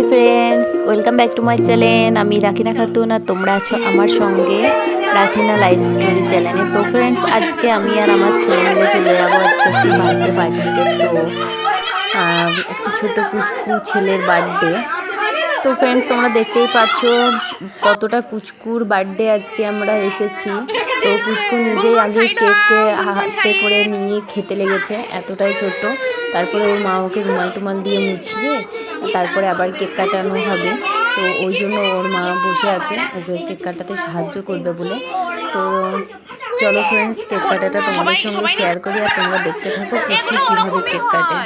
Hi friends, welcome back to my channel. আমি রাখিনা খাতুন আর তোমরা আছো আমার সঙ্গে রাখিনা লাইফ স্টোরি চ্যানেলে। তো ফ্রেন্ডস, আজকে আমি আর আমার ছেলে মিলে চলে যাব আজকে একটি বার্থডে পার্টিতে। তো একটি ছোটো পুচকু ছেলের বার্থডে। তো ফ্রেন্ডস তোমরা দেখতেই পাচ্ছ কতটা পুচকুর বার্থডে আজকে আমরা এসেছি। তো পুচকু নিজেই আগে কেককে হাতে করে নিয়ে খেতে লেগেছে, এতটাই ছোট তারপরে ওর মা ওকে রুমাল টুমাল দিয়ে মুছিয়ে, তারপরে আবার কেক কাটানো হবে। তো ওই জন্য ওর মা বসে আছে, ওকে কেক কাটাতে সাহায্য করবে বলে। তো চলো ফ্রেন্ডস কেক কাটাটা তোমাদের সঙ্গে শেয়ার করি আর তোমরা দেখতে থাকো পুচকু কীভাবে কেক কাটে।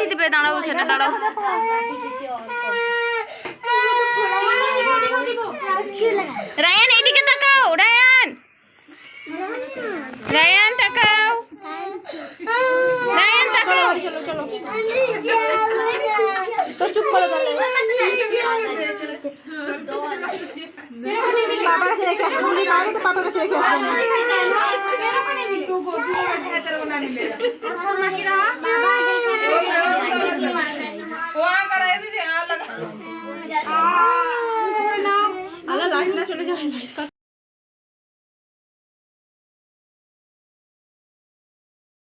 আন্টি দিবে আন্টি দিবে দাঁড়াও ওখানে দাঁড়াও রায়ান এইদিকে তাকাও রায়ান রায়ান তাকাও রায়ান তাকাও তো চুপ করে বাবার কাছে রেখে আসবে তুমি পারো তো বাবার কাছে রেখে ないすか